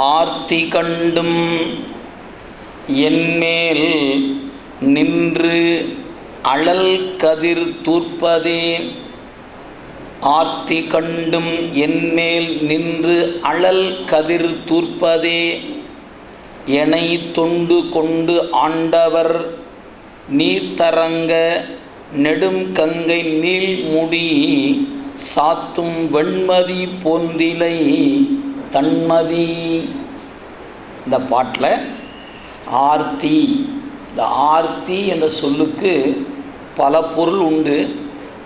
ஆர்த்தி கண்டும் என்மேல் நின்று அழல் கதிர் தூர்ப்பதே. ஆர்த்தி கண்டும் என்மேல் நின்று அழல் கதிர் தூர்ப்பதே. எனை தொண்டு கொண்டு ஆண்டவர் நீர்த்தரங்க நெடும் கங்கை நீள்முடி சாத்தும் வெண்மதி போன்றிலை. தன்மதி. இந்த பாட்டில் ஆர்த்தி. இந்த ஆர்த்தி என்ற சொல்லுக்கு பல பொருள் உண்டு.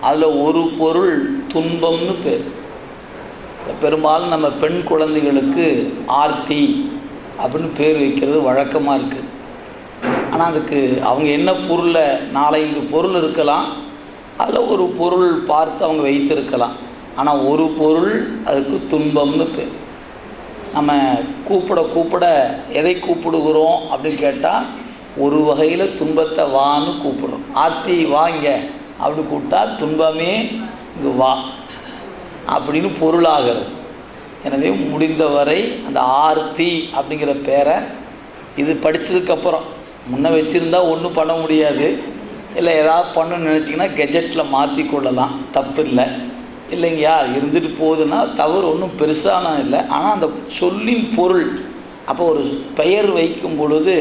அதில் ஒரு பொருள் துன்பம்னு பேர். பெரும்பாலும் நம்ம பெண் குழந்தைகளுக்கு ஆர்த்தி அப்படின்னு பேர் வைக்கிறது வழக்கமாக இருக்குது ஆனால் அதுக்கு அவங்க என்ன பொருளை நாலஞ்சு பொருள் இருக்கலாம். அதில் ஒரு பொருள் பார்த்து அவங்க வைத்திருக்கலாம். ஆனால் ஒரு பொருள் அதுக்கு துன்பம்னு பேர். நம்ம கூப்பிட கூப்பிட எதை கூப்பிடுகிறோம் அப்படின்னு கேட்டால் ஒரு வகையில் துன்பத்தை வான்னு கூப்பிடுறோம். ஆர்த்தி வாங்க அப்படி கூப்பிட்டா துன்பமே இங்கு வா அப்படின்னு பொருளாகிறது எனவே முடிந்தவரை அந்த ஆர்த்தி அப்படிங்கிற பேரை இது படித்ததுக்கப்புறம் முன்ன வச்சுருந்தா ஒன்றும் பண்ண முடியாது. இல்லை ஏதாவது பண்ணணும்னு நினச்சிங்கன்னா கெஜெட்டில் மாற்றி கொள்ளலாம் தப்பு இல்லை இல்லைங்கய்யா இருந்துட்டு போகுதுன்னா தவறு ஒன்றும் பெருசான இல்லை. ஆனால் அந்த சொல்லின் பொருள் அப்போ ஒரு பெயர் வைக்கும் பொழுது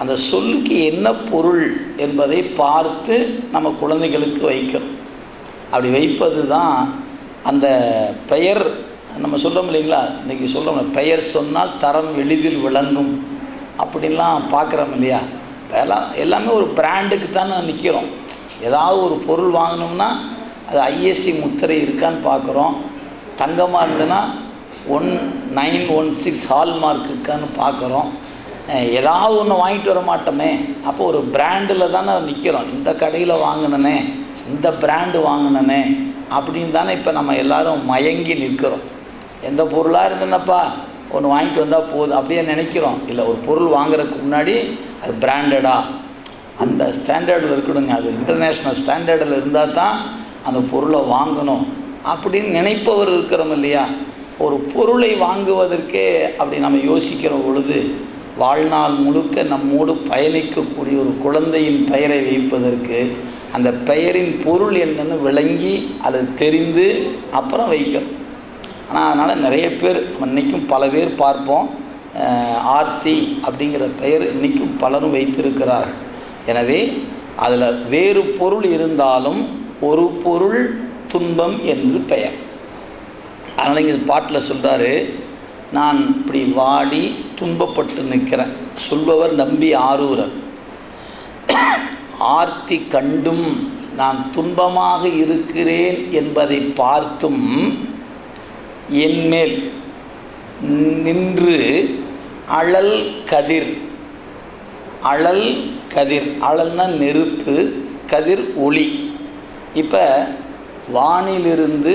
அந்த சொல்லுக்கு என்ன பொருள் என்பதை பார்த்து நம்ம குழந்தைகளுக்கு வைக்கணும். அப்படி வைப்பது தான் அந்த பெயர் நம்ம சொல்கிறோம் இல்லைங்களா? இன்றைக்கி சொல்கிறோம் பெயர் சொன்னால் தரம் எளிதில் விளங்கும். அப்படின்லாம் பார்க்குறோம் இல்லையா? எல்லாம் எல்லாமே ஒரு பிராண்டுக்கு தானே நிற்கிறோம் ஏதாவது ஒரு பொருள் வாங்கினோம்னா அது ஐஎஸ்சி முத்திரை இருக்கான்னு பார்க்குறோம். தங்கமாக இருந்ததுன்னா one nine one six hallmark இருக்கான்னு பார்க்குறோம். ஏதாவது ஒன்று வாங்கிட்டு வர மாட்டோமே. அப்போ ஒரு பிராண்டில் தானே நிற்கிறோம் இந்த கடையில் வாங்கினனே இந்த பிராண்டு வாங்கினனே அப்படின்னு தானே இப்போ நம்ம எல்லாரும் மயங்கி நிற்கிறோம். எந்த பொருளாக இருந்ததுனப்பா ஒன்று வாங்கிட்டு வந்தால் போதும் அப்படியே நினைக்கிறோம். இல்லை ஒரு பொருள் வாங்குறதுக்கு முன்னாடி அது பிராண்டடாக அந்த ஸ்டாண்டர்டில் இருக்கணுங்க. அது இன்டர்நேஷ்னல் ஸ்டாண்டர்டில் இருந்தால் தான் அந்த பொருளை வாங்கணும் அப்படின்னு நினைப்பவர் இருக்கிறோம் இல்லையா? ஒரு பொருளை வாங்குவதற்கே அப்படி நம்ம யோசிக்கிற பொழுது வாழ்நாள் முழுக்க நம்மோடு பயணிக்கக்கூடிய ஒரு குழந்தையின் பெயரை வைப்பதற்கு அந்த பெயரின் பொருள் என்னன்னு விளங்கி அதை தெரிந்து அப்புறம் வைக்கிறோம். ஆனால் அதனால் நிறைய பேர் நம்ம இன்றைக்கும் பல பேர் பார்ப்போம் ஆர்த்தி அப்படிங்கிற பெயர் இன்றைக்கும் பலரும் வைத்திருக்கிறார்கள். எனவே அதில் வேறு பொருள் இருந்தாலும் ஒரு பொருள் துன்பம் என்று பெயர். அதனால் இங்கே பாட்டில் சொல்கிறாரு நான் இப்படி வாடி துன்பப்பட்டு நிற்கிறேன். சொல்பவர் நம்பி ஆரூரர் ஆர்த்தி கண்டும் நான் துன்பமாக இருக்கிறேன் என்பதை பார்த்தும் என்மேல் நின்று அழல் கதிர். அழல் கதிர். அழல்னா நெருப்பு கதிர் ஒளி. இப்போ வானிலிருந்து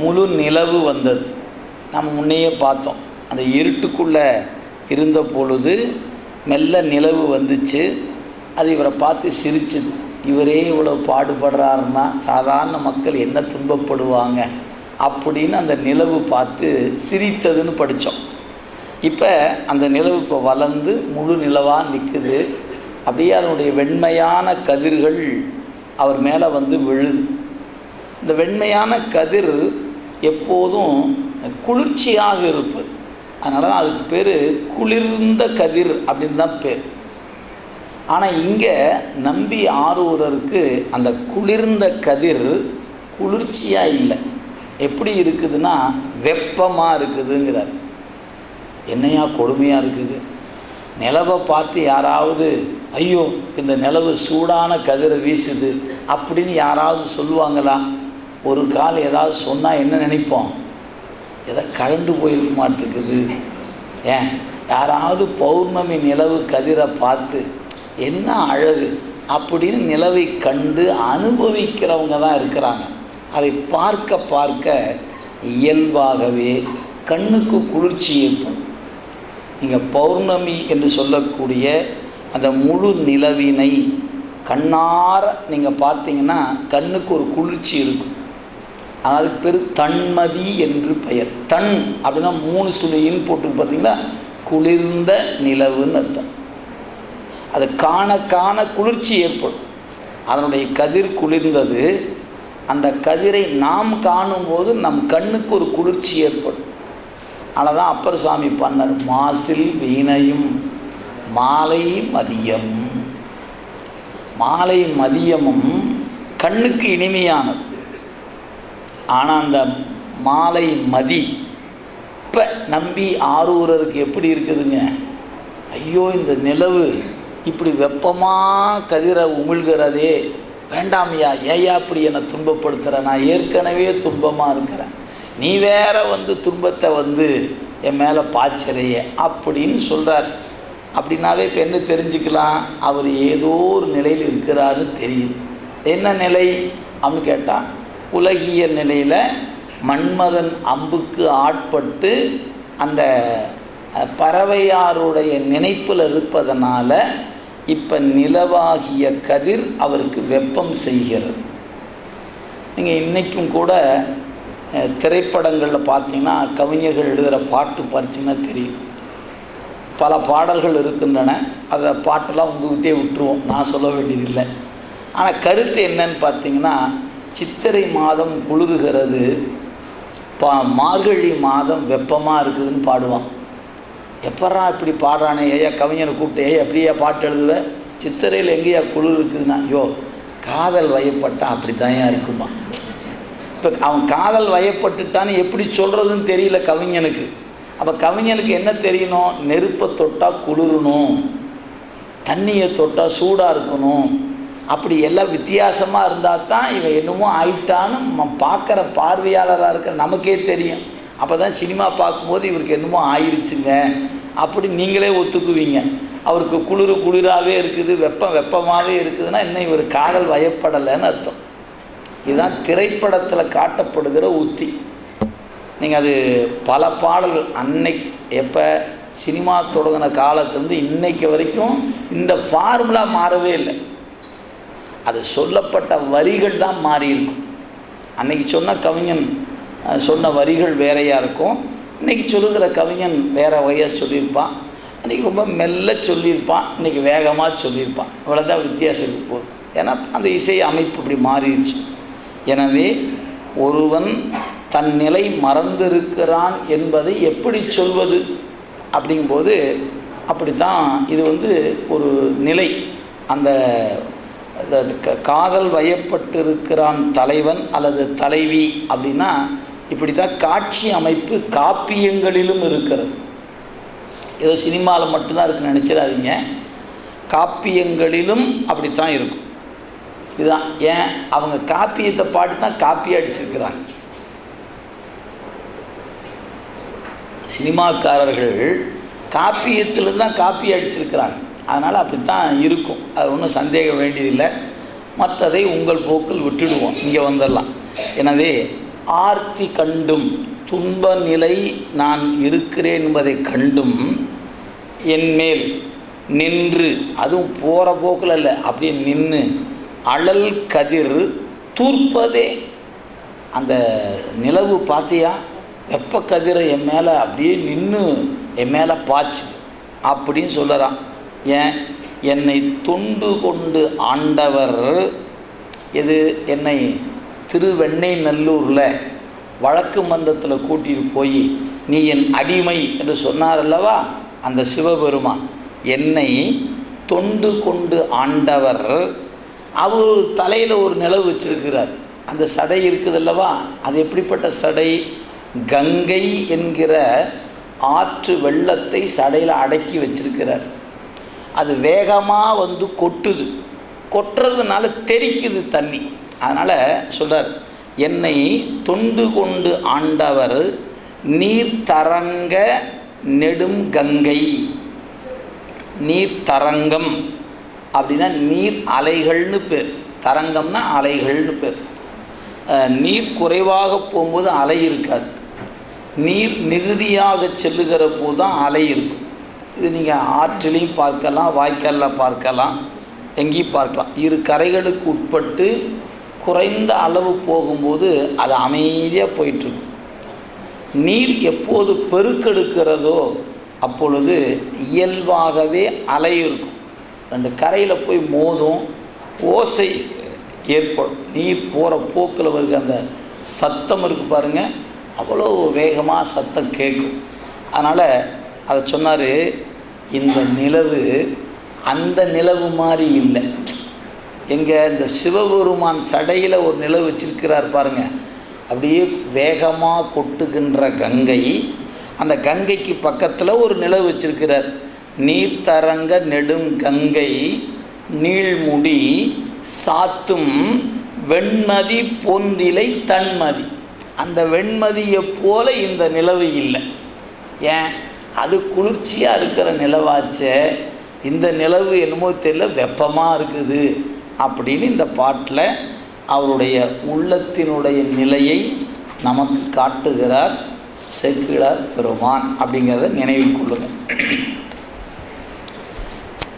முழு நிலவு வந்தது. நம்ம முன்னையே பார்த்தோம். அந்த இருட்டுக்குள்ளே இருந்த பொழுது மெல்ல நிலவு வந்துச்சு. அது இவரை பார்த்து சிரிச்சுது. இவரே இவ்வளோ பாடுபடுறாருன்னா சாதாரண மக்கள் என்ன துன்பப்படுவாங்க? அப்படின்னு அந்த நிலவு பார்த்து சிரித்ததுன்னு படித்தோம் இப்போ அந்த நிலவு இப்போ வளர்ந்து முழு நிலவாக நிற்குது அப்படியே அதனுடைய வெண்மையான கதிர்கள் அவர் மேலே வந்து விழுது. இந்த வெண்மையான கதிர் எப்போதும் குளிர்ச்சியாக இருப்பது. அதனால தான் அதுக்கு பேர் குளிர்ந்த கதிர் அப்படின்னு தான் பேர். ஆனால் இங்கே நம்பி ஆரூரருக்கு அந்த குளிர்ந்த கதிர் குளிர்ச்சியாக இல்லை. எப்படி இருக்குதுன்னா வெப்பமாக இருக்குதுங்கிறார். என்னையா கொடுமையாக இருக்குது? நிலவை பார்த்து யாராவது ஐயோ இந்த நிலவு சூடான கதிரை வீசுது அப்படின்னு யாராவது சொல்லுவாங்களா? ஒரு கால் ஏதாவது சொன்னால் என்ன நினைப்போம்? எதை கழண்டு போயிருக்க மாட்டிருக்குது ஏன்? யாராவது பௌர்ணமி நிலவு கதிரை பார்த்து என்ன அழகு! அப்படின்னு நிலவை கண்டு அனுபவிக்கிறவங்க தான் இருக்கிறாங்க. அதை பார்க்க பார்க்க இயல்பாகவே கண்ணுக்கு குளிர்ச்சி ஏற்படும். நீங்கள் பௌர்ணமி என்று சொல்லக்கூடிய அந்த முழு நிலவினை கண்ணார நீங்கள் பார்த்தீங்கன்னா கண்ணுக்கு ஒரு குளிர்ச்சி இருக்கும். அதாவது பெரு தன்மதி என்று பெயர். தன் அப்படின்னா மூணு சுழின்னு போட்டு பார்த்தீங்களா? குளிர்ந்த நிலவுன்னு அர்த்தம். அது காண காண குளிர்ச்சி ஏற்படும். அதனுடைய கதிர் குளிர்ந்தது. அந்த கதிரை நாம் காணும்போது நம் கண்ணுக்கு ஒரு குளிர்ச்சி ஏற்படும். அதனால் தான் அப்பர் சாமி பண்ணார் மாசில் வீணையும் மாலை மதியம். மாலை மதியமும் கண்ணுக்கு இனிமையானது. ஆனால் அந்த மாலை மதி இப்போ நம்பி ஆரூரருக்கு எப்படி இருக்குதுங்க? ஐயோ இந்த நிலவு இப்படி வெப்பமாக கதிரை உமிழ்கிறதே. வேண்டாமையா ஏயா அப்படி என்னை துன்பப்படுத்துகிற நான் ஏற்கனவே துன்பமாக இருக்கிறேன். நீ வேற வந்து துன்பத்தை வந்து என் மேலே பாய்ச்சறையே அப்படின்னு சொல்கிறார் அப்படின்னாவே இப்போ என்ன தெரிஞ்சுக்கலாம்? அவர் ஏதோ ஒரு நிலையில் இருக்கிறாருன்னு தெரியும் என்ன நிலை? அப்படின்னு கேட்டால் உலகிய நிலையில் மன்மதன் அம்புக்கு ஆட்பட்டு அந்த பறவையாருடைய நினைப்பில் இருப்பதனால் இப்போ நிலவாகிய கதிர் அவருக்கு வெப்பம் செய்கிறது. நீங்கள் இன்றைக்கும் கூட திரைப்படங்களில் பார்த்தீங்கன்னா கவிஞர்கள் எழுதுகிற பாட்டு படிச்சிங்கன்னா தெரியும். பல பாடல்கள் இருக்கின்றன அதை பாட்டெல்லாம் உங்ககிட்டே விட்டுருவோம். நான் சொல்ல வேண்டியதில்லை. ஆனால் கருத்து என்னன்னு பார்த்தீங்கன்னா சித்திரை மாதம் குழுகுகிறது பா மார்கழி மாதம் வெப்பமாக இருக்குதுன்னு பாடுவான். எப்பட்றா இப்படி பாடுறானே ஏயா கவிஞனை கூப்பிட்டு ஏய் அப்படியே பாட்டு எழுதுவ? சித்திரையில் எங்கேயா குளிர் இருக்குதுன்னா? ஐயோ காதல் வயப்பட்டா அப்படித்தான்யா இருக்குமா? இப்போ அவன் காதல் வயப்பட்டுட்டான்னு எப்படி சொல்கிறதுன்னு தெரியல கவிஞனுக்கு. அப்போ கவிஞனுக்கு என்ன தெரியணும்? நெருப்பை தொட்டால் குளிரணும். தண்ணியை தொட்டால் சூடாக இருக்கணும். அப்படி எல்லாம் வித்தியாசமாக இருந்தால் தான் இவன் என்னமோ ஆயிட்டான்னு ம- பார்க்குற பார்வையாளராக இருக்கிற நமக்கே தெரியும். அப்போ தான் சினிமா பார்க்கும்போது இவருக்கு என்னமோ ஆயிருச்சுங்க. அப்படி நீங்களே ஒத்துக்குவீங்க. அவருக்கு குளிர் குளிராகவே இருக்குது வெப்பம் வெப்பமாகவே இருக்குதுன்னா இன்னும் இவர் காதல் வயப்படலைன்னு அர்த்தம். இதுதான் திரைப்படத்தில் காட்டப்படுகிற உத்தி. நீங்கள் அது பல பாடல்கள் அன்னைக்கு எப்போ சினிமா தொடங்கின காலத்துலேருந்து இன்னைக்கு வரைக்கும் இந்த ஃபார்முலா மாறவே இல்லை. அது சொல்லப்பட்ட வரிகள் தான் மாறி இருக்கும். அன்னைக்கு சொன்ன கவிஞன் சொன்ன வரிகள் வேறையாக இருக்கும். இன்றைக்கி சொல்லுகிற கவிஞன் வேறு வகையாக சொல்லியிருப்பான். அன்றைக்கி ரொம்ப மெல்ல சொல்லியிருப்பான். இன்றைக்கி வேகமாக சொல்லியிருப்பான். இவ்வளோதான் வித்தியாசம் இருக்க போகுது ஏன்னா அந்த இசை அமைப்பு இப்படி மாறிடுச்சு. எனவே ஒருவன் தன் நிலை மறந்திருக்கிறான் என்பதை எப்படி சொல்வது? அப்படிங்கும்போது அப்படி தான் இது வந்து ஒரு நிலை. அந்த க- காதல் வயப்பட்டிருக்கிறான் தலைவன் அல்லது தலைவி அப்படின்னா இப்படி தான் காட்சி அமைப்பு காப்பியங்களிலும் இருக்கிறது. ஏதோ சினிமாவில் மட்டும்தான் இருக்குன்னு நினச்சிடாதீங்க. காப்பியங்களிலும் அப்படித்தான் இருக்கும். இதுதான். ஏன்? அவங்க காப்பியத்தை பாட்டு தான் காப்பி அடிச்சிருக்கிறாங்க. சினிமாக்காரர்கள் காப்பியத்தில் தான் காப்பி அடிச்சிருக்கிறாங்க. அதனால் அப்படி தான் இருக்கும். அது ஒன்றும் சந்தேகம் வேண்டியதில்லை. மற்றதை உங்கள் போக்கில் விட்டுடுவோம். இங்கே வந்துடலாம். எனவே ஆர்த்தி கண்டும் துன்ப நிலை நான் இருக்கிறேன் என்பதை கண்டும் என்மேல் நின்று அதுவும் போகிற போக்கில் இல்லை அப்படியே நின்று அழல் கதிர் தூர்ப்பதே. அந்த நிலவு பார்த்தியா? வெப்ப கதிரை என் மேலே அப்படியே நின்று என் மேலே பாய்ச்சுது அப்படின்னு சொல்லறான். ஏன்? என்னை தொண்டு கொண்டு ஆண்டவர் இது என்னை திருவெண்ணை நல்லூரில் வழக்கு மன்றத்தில் கூட்டிட்டு போய் நீ என் அடிமை என்று சொன்னார் அல்லவா? அந்த சிவபெருமான். என்னை தொண்டு கொண்டு ஆண்டவர் அவர் தலையில் ஒரு நிலவு வச்சிருக்கிறார். அந்த சடை இருக்குது அல்லவா? அது எப்படிப்பட்ட சடை? கங்கை என்கிற ஆற்று வெள்ளத்தை சடையில் அடக்கி வச்சிருக்கிறார். அது வேகமாக வந்து கொட்டுது. கொட்டுறதுனால தெறிக்குது தண்ணி. அதனால் சொல்கிறார் என்னை தொண்டு கொண்டு ஆண்டவர் நீர் தரங்க நெடும் கங்கை. நீர் தரங்கம் அப்படின்னா நீர் அலைகள்னு பேர். தரங்கம்னா அலைகள்னு பேர். நீர் குறைவாக போகும்போது அலை இருக்காது. நீர் மிகுதியாக செல்லுகிற போது தான் அலை இருக்கும். இது நீங்கள் ஆற்றிலையும் பார்க்கலாம் வாய்க்காலில் பார்க்கலாம் எங்கேயும் பார்க்கலாம். இரு கரைகளுக்கு உட்பட்டு குறைந்த அளவு போகும்போது அது அமைதியாக போயிட்டுருக்கும். நீர் எப்போது பெருக்கெடுக்கிறதோ அப்பொழுது இயல்பாகவே அலை இருக்கும். ரெண்டு கரையில் போய் மோதும் ஓசை ஏற்படும். நீர் போகிற போக்கில் வருகிற அந்த சத்தம் இருக்குது பாருங்கள் அவ்வளோ வேகமாக சத்தம் கேட்கும். அதனால் அதை சொன்னார் இந்த நிலவு அந்த நிலவு மாதிரி இல்லை. எங்கே இந்த சிவபெருமான் சடையில் ஒரு நிலவு வச்சிருக்கிறார் பாருங்கள் அப்படியே வேகமாக கொட்டுகின்ற கங்கை அந்த கங்கைக்கு பக்கத்தில் ஒரு நிலவு வச்சிருக்கிறார். நீர்த்தரங்க நெடும் கங்கை நீள்முடி சாத்தும் வெண்மதி பொந்திலை தன்மதி. அந்த வெண்மதியை போல இந்த நிலவு இல்லை. ஏன்? அது குளிர்ச்சியாக இருக்கிற நிலவாச்சே. இந்த நிலவு என்னமோ தெரியல வெப்பமாக இருக்குது அப்படின்னு இந்த பாட்டில் அவருடைய உள்ளத்தினுடைய நிலையை நமக்கு காட்டுகிறார் செக்கிழார் பெருமான் அப்படிங்கிறத நினைவில் கொள்ளுங்கள்.